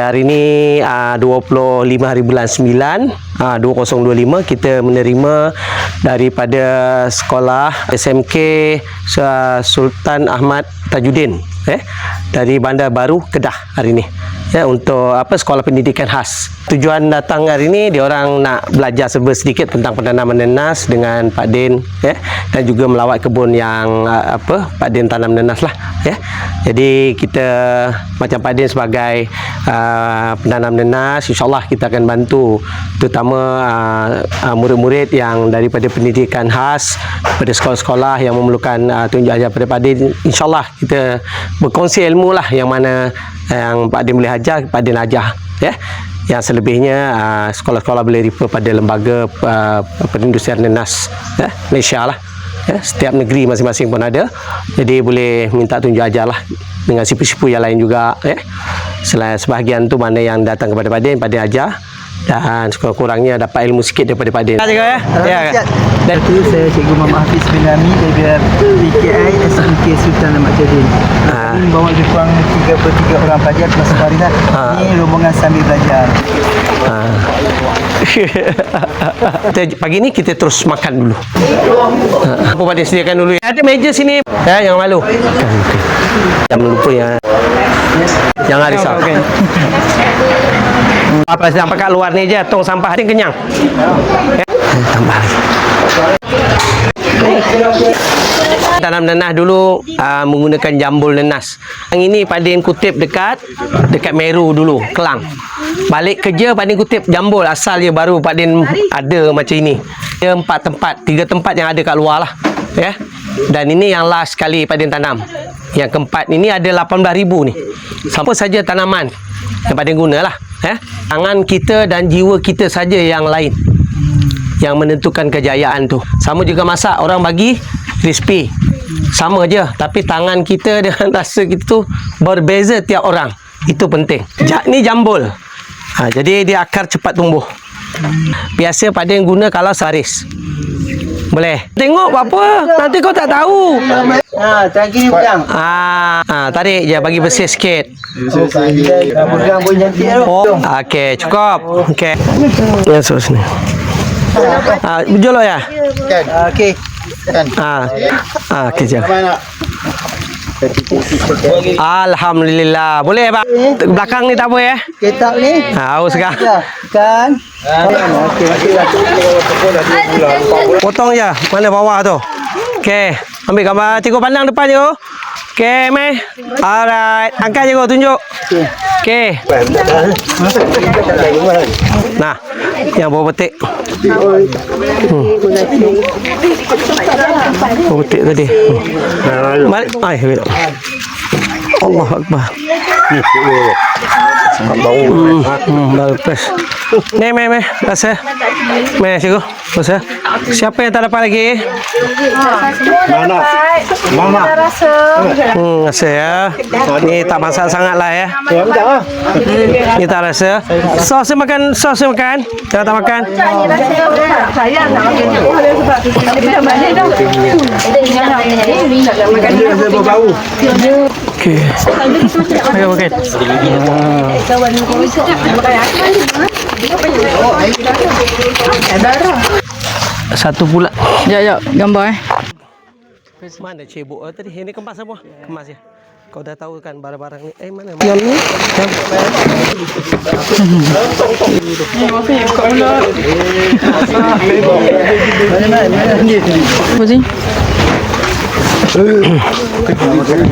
Hari ini uh, 25 hari bulan 9 uh, 2025 kita menerima daripada sekolah SMK Su- Sultan Ahmad Tajuddin eh dari Bandar Baru Kedah hari ini ya untuk apa sekolah pendidikan khas. Tujuan datang hari ini dia orang nak belajar serba sedikit tentang penanaman nenas dengan Pak Din ya dan juga melawat kebun yang apa Pak Din tanam nenas lah ya. Jadi kita macam Pak Din sebagai uh, penanam nenas insyaallah kita akan bantu terutama uh, uh, murid-murid yang daripada pendidikan khas pada sekolah-sekolah yang memerlukan uh, tunjuk ajar pada Pak Din insyaallah kita berkongsi ilmu lah yang mana yang Pak Din boleh ajar Pak Din ajar ya. Yang selebihnya uh, sekolah-sekolah boleh refer pada lembaga uh, perindustrian nenas ya Malaysia lah ya. Setiap negeri masing-masing pun ada. Jadi boleh minta tunjuk ajar lah dengan sipu-sipu yang lain juga ya. Selain sebahagian tu mana yang datang kepada Pak Din Pak Din ajar dan sekurang-kurangnya dapat ilmu sikit daripada Pak Din ya ya Dan itu saya Cikgu Muhammad Hafiz bin Ami dari PKI SMK Sultan Ahmad Jadin. Ah. Ini bawa lebih kurang 33 orang pelajar termasuk Farizat. Ah. Ini rombongan sambil belajar. Ha. kita, pagi ni kita terus makan dulu. Ha. Apa pada sediakan dulu. Ada meja sini. Ya, jangan malu. Jangan lupa ya. Jangan risau. Apa sampai kat luar ni je tong sampah ni kenyang. Ya. Tambah lagi. Tanam nenas dulu uh, menggunakan jambul nenas. Yang ini Padin kutip dekat dekat Meru dulu, Kelang. Balik kerja Padin kutip jambul asal je baru Padin ada macam ini. Dia empat tempat, tiga tempat yang ada kat luar lah. Ya. Dan ini yang last kali Padin tanam. Yang keempat ini ada 18,000 ni. Siapa saja tanaman yang Padin guna lah. Ya. Tangan kita dan jiwa kita saja yang lain yang menentukan kejayaan tu. Sama juga masak orang bagi crispy. Sama je tapi tangan kita dengan rasa kita tu berbeza tiap orang. Itu penting. Ja, ni jambul. Ha, jadi dia akar cepat tumbuh. Biasa pada yang guna kalau saris. Boleh. Tengok apa? Nanti kau tak tahu. Ha, tadi ni pegang. Ah, ah, tarik je bagi bersih sikit. Ha, pegang pun cantik tu. Oh, okey, cukup. Okey. Ya, so sini. Ah, berjolok ya? Ha, Okey. Ah, ah, kejap. Alhamdulillah. Boleh pak? Belakang ni tak apa ya? Ketak ni. Ha, haus sekarang. Ya, kan? Okey, okey. Potong je. Mana bawah tu? Okey. Ambil gambar. Cikgu pandang depan je. Okey, meh. Alright. Angkat je kau tunjuk. Okey. Nah, yang bawa petik. Hmm. Bawa petik tadi. Hmm. Balik. Ay, wait. Allah Akbar. Hmm, hmm, baru press. Ni, meh, meh. Rasa. Meh, cikgu. Rasa. Siapa yang tak dapat lagi? Mana? Mama. Hmm, rasa ya. Ni tak masak sangat lah ya. Ya, enggak ah. Ni tak rasa. Sos makan, sos dia makan. Jangan tak makan. Dia berbau. Okey. Ayo makan. Satu pula. Ya, ya, gambar eh. Mana cebok oh, tadi? Ini kemas apa? Kemas ya. Kau dah tahu kan barang-barang ni. Eh mana? Yang ni. Yang Apa sih? ちょっと待ってね。